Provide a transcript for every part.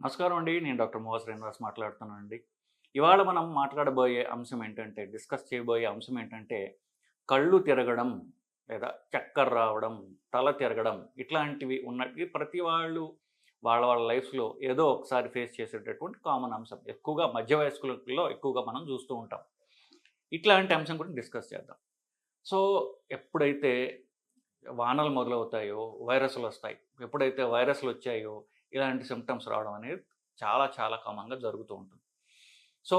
నమస్కారం అండి. నేను డాక్టర్ మోహ శ్రీనివాస్ మాట్లాడుతున్నాను అండి ఇవాళ మనం మాట్లాడబోయే అంశం ఏంటంటే డిస్కస్ చేయబోయే అంశం ఏంటంటే కళ్ళు తిరగడం లేదా చక్కర రావడం తల తిరగడం ఇట్లాంటివి ఉన్నట్టు ప్రతి వాళ్ళు వాళ్ళ వాళ్ళ లైఫ్లో ఏదో ఒకసారి ఫేస్ చేసేటటువంటి కామన్ అంశం. ఎక్కువగా మధ్య వయస్కులలో ఎక్కువగా మనం చూస్తూ ఉంటాం. ఇట్లాంటి అంశం కూడా డిస్కస్ చేద్దాం. సో ఎప్పుడైతే వానలు మొదలవుతాయో వైరస్లు వస్తాయి ఎప్పుడైతే వైరస్లు వచ్చాయో ఇలాంటి సిమ్టమ్స్ రావడం అనేది చాలా చాలా కామన్గా జరుగుతూ ఉంటుంది. సో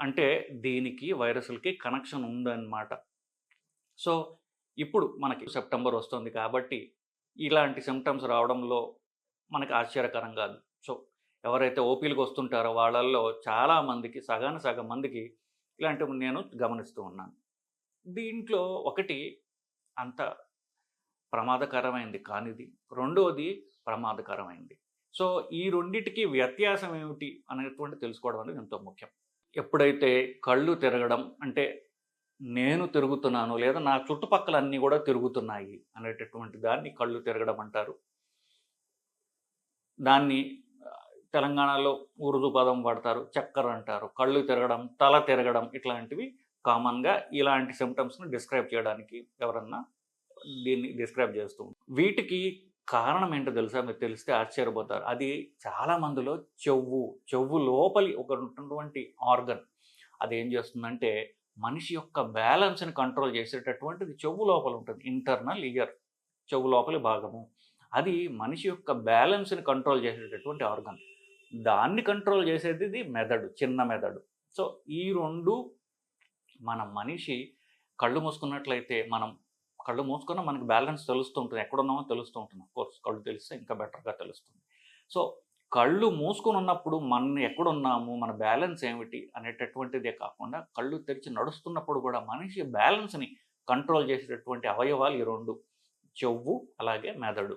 అంటే దీనికి వైరస్లకి కనెక్షన్ ఉందన్నమాట. సో ఇప్పుడు మనకి సెప్టెంబర్ వస్తుంది కాబట్టి ఇలాంటి సిమ్టమ్స్ రావడంలో మనకి ఆశ్చర్యకరం కాదు. సో ఎవరైతే ఓపీలకు వస్తుంటారో వాళ్ళల్లో చాలా మందికి సగాన సగం మందికి ఇలాంటివి నేను గమనిస్తూ ఉన్నాను. దీంట్లో ఒకటి అంత ప్రమాదకరమైంది కానిది. రెండవది ప్రమాదకరమైంది. సో ఈ రెండిటికి వ్యత్యాసం ఏమిటి అనేటువంటి తెలుసుకోవడం అనేది ఎంతో ముఖ్యం. ఎప్పుడైతే కళ్ళు తిరగడం అంటే నేను తిరుగుతున్నాను లేదా నా చుట్టుపక్కల అన్నీ కూడా తిరుగుతున్నాయి అనేటటువంటి దాన్ని కళ్ళు తిరగడం అంటారు. దాన్ని తెలంగాణలో ఉర్దూ పదం వాడతారు చక్కర అంటారు కళ్ళు తిరగడం తల తిరగడం ఇట్లాంటివి కామన్గా ఇలాంటి సిమ్టమ్స్ని డిస్క్రైబ్ చేయడానికి ఎవరన్నా దీన్ని డిస్క్రైబ్ చేస్తూ వీటికి కారణం ఏంటో తెలుసా? మీరు తెలిస్తే ఆశ్చర్యపోతారు. అది చాలా మందిలో చెవు చెవు లోపలి ఒక ఉన్నటువంటి ఆర్గన్. అది ఏం చేస్తుందంటే మనిషి యొక్క బ్యాలెన్స్ని కంట్రోల్ చేసేటటువంటిది చెవు లోపల ఉంటుంది. ఇంటర్నల్ ఇయర్ చెవు లోపలి భాగము. అది మనిషి యొక్క బ్యాలెన్స్ని కంట్రోల్ చేసేటటువంటి ఆర్గన్. దాన్ని కంట్రోల్ చేసేది ఇది మెదడు చిన్న మెదడు. సో ఈ రెండు మన మనిషి కళ్ళు మూసుకున్నట్లయితే మనం కళ్ళు మూసుకున్న మనకి బ్యాలెన్స్ తెలుస్తూ ఉంటుంది ఎక్కడున్నామో తెలుస్తూ ఉంటుంది కోర్స్ కళ్ళు తెలిస్తే ఇంకా బెటర్గా తెలుస్తుంది. సో కళ్ళు మూసుకొని ఉన్నప్పుడు మనం ఎక్కడున్నాము మన బ్యాలెన్స్ ఏమిటి అనేటటువంటిదే కాకుండా కళ్ళు తెరిచి నడుస్తున్నప్పుడు కూడా మనిషి బ్యాలెన్స్ని కంట్రోల్ చేసేటటువంటి అవయవాలు ఈ రెండు. చెవు అలాగే మెదడు.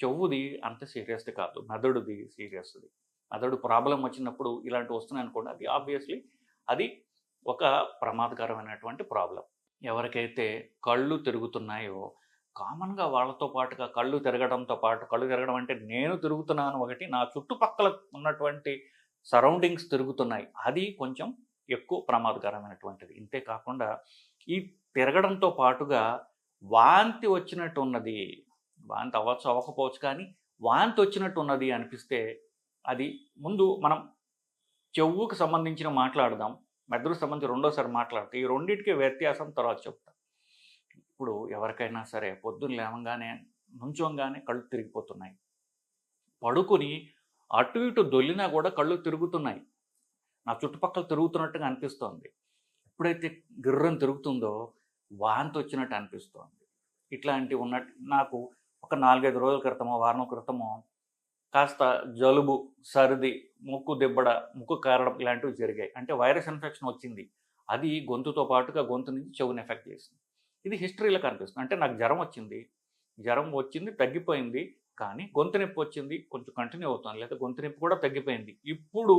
చెవుది అంత సీరియస్ది కాదు. మెదడుది సీరియస్ది. మెదడు ప్రాబ్లం వచ్చినప్పుడు ఇలాంటివి వస్తున్నాయి అనుకోండి అది ఆబ్వియస్లీ అది ఒక ప్రమాదకరమైనటువంటి ప్రాబ్లం ఎవరికైతే కళ్ళు తిరుగుతున్నాయో కామన్గా వాళ్ళతో పాటుగా కళ్ళు తిరగడంతో పాటు కళ్ళు తిరగడం అంటే నేను తిరుగుతున్నాను ఒకటి నా చుట్టుపక్కల ఉన్నటువంటి సరౌండింగ్స్ తిరుగుతున్నాయి అది కొంచెం ఎక్కువ ప్రమాదకరమైనటువంటిది. ఇంతే కాకుండా ఈ తిరగడంతో పాటుగా వాంతి వచ్చినట్టు ఉన్నది వాంతి అవ్వచ్చు అవ్వకపోవచ్చు కానీ వాంతి వచ్చినట్టు ఉన్నది అనిపిస్తే అది ముందు మనం చెవుకు సంబంధించిన మాట్లాడదాం మెదడు సంబంధించి రెండోసారి మాట్లాడితే ఈ రెండింటికి వ్యత్యాసం తర్వాత చెప్తా. ఇప్పుడు ఎవరికైనా సరే పొద్దున్న లేవగానే నుంచోగానే కళ్ళు తిరిగిపోతున్నాయి. పడుకుని అటు ఇటు దొల్లినా కూడా కళ్ళు తిరుగుతున్నాయి. నా చుట్టుపక్కల తిరుగుతున్నట్టుగా అనిపిస్తోంది. ఎప్పుడైతే గిర్రం తిరుగుతుందో వాంతి వచ్చినట్టు అనిపిస్తోంది. ఇట్లాంటివి ఉన్నట్టు నాకు ఒక నాలుగైదు రోజుల క్రితమో వారం క్రితమో కాస్త జలుబు సర్ది ముక్కు దిబ్బడ ముక్కు కారడం ఇలాంటివి జరిగాయి. అంటే వైరస్ ఇన్ఫెక్షన్ వచ్చింది. అది గొంతుతో పాటుగా గొంతు నుంచి చెవుని ఎఫెక్ట్ చేసింది. ఇది హిస్టరీలో కనిపిస్తుంది. అంటే నాకు జ్వరం వచ్చింది. జ్వరం వచ్చింది తగ్గిపోయింది. కానీ గొంతు నొప్పి వచ్చింది. కొంచెం కంటిన్యూ అవుతుంది. లేదా గొంతు నొప్పి కూడా తగ్గిపోయింది. ఇప్పుడు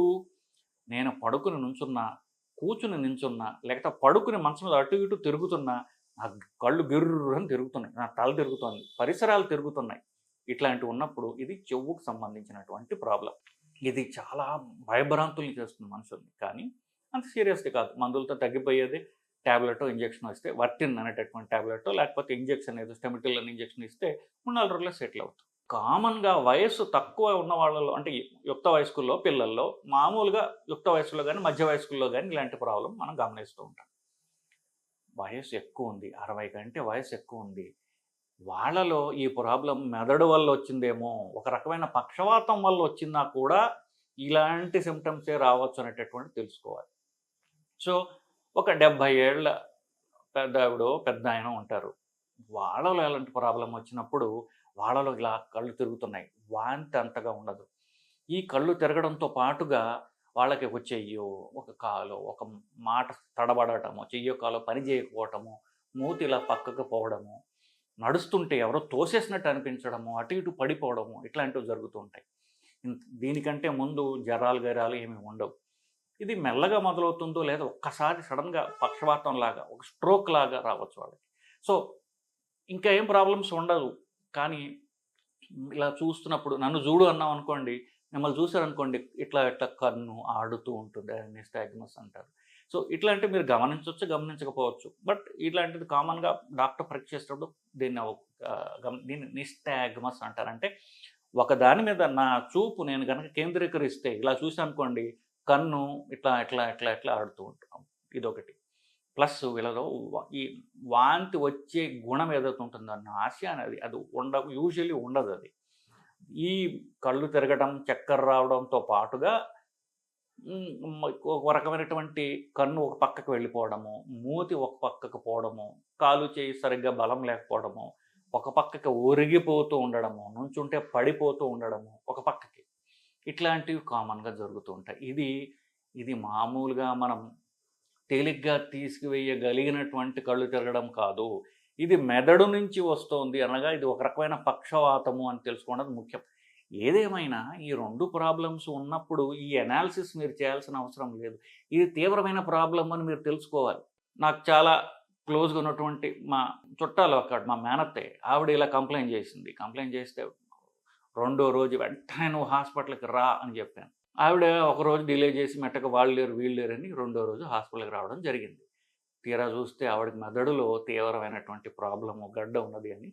నేను పడుకుని నుంచున్నా కూర్చుని నించున్నా లేకపోతే పడుకుని మంచం మీద అటు ఇటు తిరుగుతున్నా నా కళ్ళు గిర్రని తిరుగుతున్నాయి. నా తల తిరుగుతోంది. పరిసరాలు తిరుగుతున్నాయి. ఇట్లాంటివి ఉన్నప్పుడు ఇది చెవుకు సంబంధించినటువంటి ప్రాబ్లం. ఇది చాలా భయభ్రాంతుల్ని చేస్తుంది మనుషుల్ని. కానీ అంత సీరియస్ది కాదు. మందులతో తగ్గిపోయేది ట్యాబ్లెట్ ఇంజెక్షన్ వస్తే వర్టిన్ అనేటటువంటి ట్యాబ్లెట్ లేకపోతే ఇంజెక్షన్ ఏదో స్టెమిటిల్ అని ఇంజెక్షన్ ఇస్తే మూడు నాలుగు రోజుల్లో సెటిల్ అవుతుంది కామన్గా వయసు తక్కువ ఉన్న వాళ్ళలో అంటే యుక్త వయస్కుల్లో పిల్లల్లో మామూలుగా యుక్త వయసులో కానీ మధ్య వయస్కుల్లో కానీ ఇలాంటి ప్రాబ్లం మనం గమనిస్తూ ఉంటాం. వయసు ఎక్కువ ఉంది. అరవై కంటే వయసు ఎక్కువ ఉంది. వాళ్ళలో ఈ ప్రాబ్లం మెదడు వల్ల వచ్చిందేమో ఒక రకమైన పక్షవాతం వల్ల వచ్చిందా కూడా ఇలాంటి సిమ్టమ్సే రావచ్చు అనేటటువంటి తెలుసుకోవాలి. సో ఒక డెబ్భై ఏళ్ళ పెద్ద ఆవిడ పెద్ద ఆయన ఉంటారు. వాళ్ళలో ఎలాంటి ప్రాబ్లం వచ్చినప్పుడు వాళ్ళలో ఇలా కళ్ళు తిరుగుతున్నాయి. వాంతి అంతగా ఉండదు. ఈ కళ్ళు తిరగడంతో పాటుగా వాళ్ళకి ఒక చెయ్యో ఒక కాలో ఒక మాట తడబడటము చెయ్యో కాలో పని చేయకపోవటము మూతి ఇలా పక్కకు పోవడము నడుస్తుంటే ఎవరో తోసేసినట్టు అనిపించడము అటు ఇటు పడిపోవడము ఇట్లాంటివి జరుగుతూ ఉంటాయి. దీనికంటే ముందు జ్వరాలు గరాలు ఏమి ఉండవు. ఇది మెల్లగా మొదలవుతుందో లేదా ఒక్కసారి సడన్గా పక్షవాతం లాగా ఒక స్ట్రోక్ లాగా రావచ్చు వాళ్ళకి. సో ఇంకా ఏం ప్రాబ్లమ్స్ ఉండదు కానీ ఇలా చూస్తున్నప్పుడు నన్ను చూడు అన్నాం అనుకోండి మిమ్మల్ని చూసారనుకోండి ఇట్లా ఇట్లా కన్ను ఆడుతూ ఉంటుంది నిస్టాగ్మస్ అంటారు. సో ఇట్లాంటి మీరు గమనించవచ్చు గమనించకపోవచ్చు. బట్ ఇట్లాంటిది కామన్గా డాక్టర్ పరీక్ష చేసేటప్పుడు దీన్ని ఒక, దీన్ని నిస్టాగ్మస్ అంటారంటే ఒక దాని మీద నా చూపు నేను కనుక కేంద్రీకరిస్తే ఇలా చూసానుకోండి కన్ను ఇట్లా ఇట్లా ఇట్లా ఇట్లా ఆడుతూ ఉంటాం. ఇదొకటి. ప్లస్ వీళ్ళలో ఈ వాంతి వచ్చే గుణం ఏదైతే ఉంటుందో నాశ అనేది అది ఉండ యూజువల్లీ ఉండదు అది. ఈ కళ్ళు తిరగడం చక్కెర రావడంతో పాటుగా ఒక రకమైనటువంటి కన్ను ఒక పక్కకు వెళ్ళిపోవడము మూతి ఒక పక్కకు పోవడము కాలు చేయి సరిగ్గా బలం లేకపోవడము ఒక పక్కకి ఒరిగిపోతూ ఉండడము నుంచుంటే పడిపోతూ ఉండడము ఒక పక్కకి. ఇట్లాంటివి కామన్గా జరుగుతూ ఉంటాయి. ఇది ఇది మామూలుగా మనం తేలిగ్గా తీసుకువేయగలిగినటువంటి కళ్ళు తిరగడం కాదు. ఇది మెదడు నుంచి వస్తోంది అనగా ఇది ఒక రకమైన పక్షవాతము అని తెలుసుకోవడం ముఖ్యం. ఏదేమైనా ఈ రెండు ప్రాబ్లమ్స్ ఉన్నప్పుడు ఈ అనాలిసిస్ మీరు చేయాల్సిన అవసరం లేదు. ఇది తీవ్రమైన ప్రాబ్లం అని మీరు తెలుసుకోవాలి. నాకు చాలా క్లోజ్గా ఉన్నటువంటి మా చుట్టాలు అక్కడ మా మేనత్తే ఆవిడ ఇలా కంప్లైంట్ చేసింది. కంప్లైంట్ చేస్తే రెండో రోజు వెంటనే నువ్వు హాస్పిటల్కి రా అని చెప్పాను. ఆవిడ ఒక రోజు డిలే చేసి మెట్టకు వాళ్ళు లేరు వీళ్ళు లేరని అని రెండో రోజు హాస్పిటల్కి రావడం జరిగింది. తీరా చూస్తే ఆవిడకి మెదడులో తీవ్రమైనటువంటి ప్రాబ్లము గడ్డ ఉన్నది అని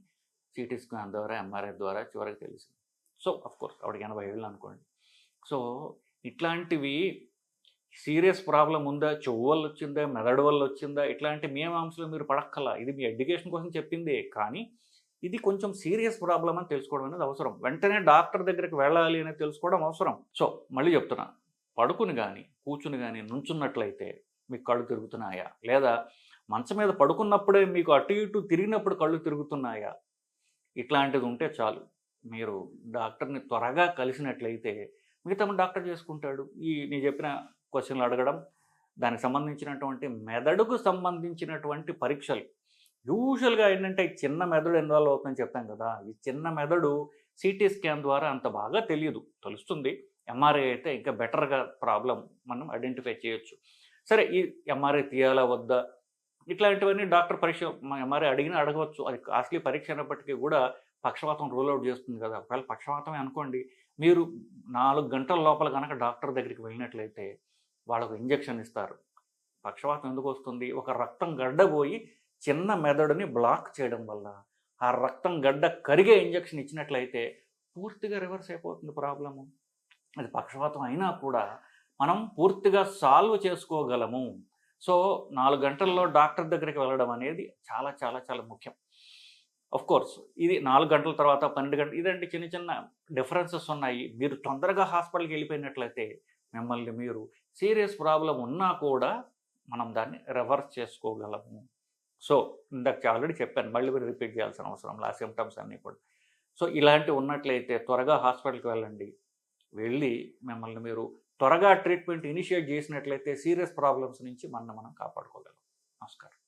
సిటీ స్కాన్ ద్వారా ఎంఆర్ఐ ద్వారా చివరికి తెలిసింది. సో కోర్స్ ఆవిడకి ఎనభై ఏళ్ళు అనుకోండి. సో ఇట్లాంటివి సీరియస్ ప్రాబ్లం ఉందా? చెవు వల్ల వచ్చిందా? మెదడు వల్ల వచ్చిందా? ఇట్లాంటి మీమాంసలు మీరు పడక్కల ఇది మీ ఎడ్యుకేషన్ కోసం చెప్పిందే. కానీ ఇది కొంచెం సీరియస్ ప్రాబ్లం అని తెలుసుకోవడం అనేది అవసరం. వెంటనే డాక్టర్ దగ్గరికి వెళ్ళాలి అనేది తెలుసుకోవడం అవసరం. సో మళ్ళీ చెప్తున్నా. పడుకుని కానీ కూర్చుని కానీ నుంచున్నట్లయితే మీకు కళ్ళు తిరుగుతున్నాయా? లేదా మంచం మీద పడుకున్నప్పుడే మీకు అటు ఇటు తిరిగినప్పుడు కళ్ళు తిరుగుతున్నాయా? ఇట్లాంటిది ఉంటే చాలు. మీరు డాక్టర్ని త్వరగా కలిసినట్లయితే మిగతా డాక్టర్ చేసుకుంటాడు. ఈ నేను చెప్పిన క్వశ్చన్లు అడగడం దానికి సంబంధించినటువంటి మెదడుకు సంబంధించినటువంటి పరీక్షలు. యూజువల్గా ఏంటంటే చిన్న మెదడు ఇన్వాల్వ్ అవుతుందని చెప్తాం కదా. ఈ చిన్న మెదడు సిటీ స్కాన్ ద్వారా అంత బాగా తెలియదు. తెలుస్తుంది. ఎంఆర్ఐ అయితే ఇంకా బెటర్గా ప్రాబ్లం మనం ఐడెంటిఫై చేయొచ్చు. సరే ఈ ఎంఆర్ఐ తీయాలా వద్దా? ఇట్లాంటివన్నీ డాక్టర్ పరీక్ష ఎంఆర్ఐ అడిగినా అడగవచ్చు. అది కాస్ట్లీ పరీక్ష అయినప్పటికీ కూడా పక్షవాతం రూల్ అవుట్ చేస్తుంది కదా. ఒకవేళ పక్షవాతమే అనుకోండి మీరు నాలుగు గంటల లోపల కనుక డాక్టర్ దగ్గరికి వెళ్ళినట్లయితే వాళ్ళకు ఇంజెక్షన్ ఇస్తారు. పక్షవాతం ఎందుకు వస్తుంది? ఒక రక్తం గడ్డ పోయి చిన్న మెదడుని బ్లాక్ చేయడం వల్ల ఆ రక్తం గడ్డ కరిగే ఇంజెక్షన్ ఇచ్చినట్లయితే పూర్తిగా రివర్స్ అయిపోతుంది ప్రాబ్లము అది పక్షవాతం అయినా కూడా మనం పూర్తిగా సాల్వ్ చేసుకోగలము. సో నాలుగు గంటల్లో డాక్టర్ దగ్గరికి వెళ్ళడం అనేది చాలా చాలా చాలా ముఖ్యం. అఫ్ కోర్స్ ఇది నాలుగు గంటల తర్వాత పన్నెండు గంటలు ఇదంటే చిన్న చిన్న డిఫరెన్సెస్ ఉన్నాయి. మీరు తొందరగా హాస్పిటల్కి వెళ్ళిపోయినట్లయితే మిమ్మల్ని మీరు సీరియస్ ప్రాబ్లం ఉన్నా కూడా మనం దాన్ని రివర్స్ చేసుకోగలము. సో ఇందాక ఆల్రెడీ చెప్పాను మళ్ళీ మీరు రిపీట్ చేయాల్సిన అవసరం ఆ సిమ్టమ్స్ అన్నీ కూడా. సో ఇలాంటివి ఉన్నట్లయితే త్వరగా హాస్పిటల్కి వెళ్ళండి. వెళ్ళి మిమ్మల్ని మీరు త్వరగా ట్రీట్మెంట్ ఇనిషియేట్ చేసినట్లయితే సీరియస్ ప్రాబ్లమ్స్ నుంచి మనం మనం కాపాడుకోగలం. నమస్కారం.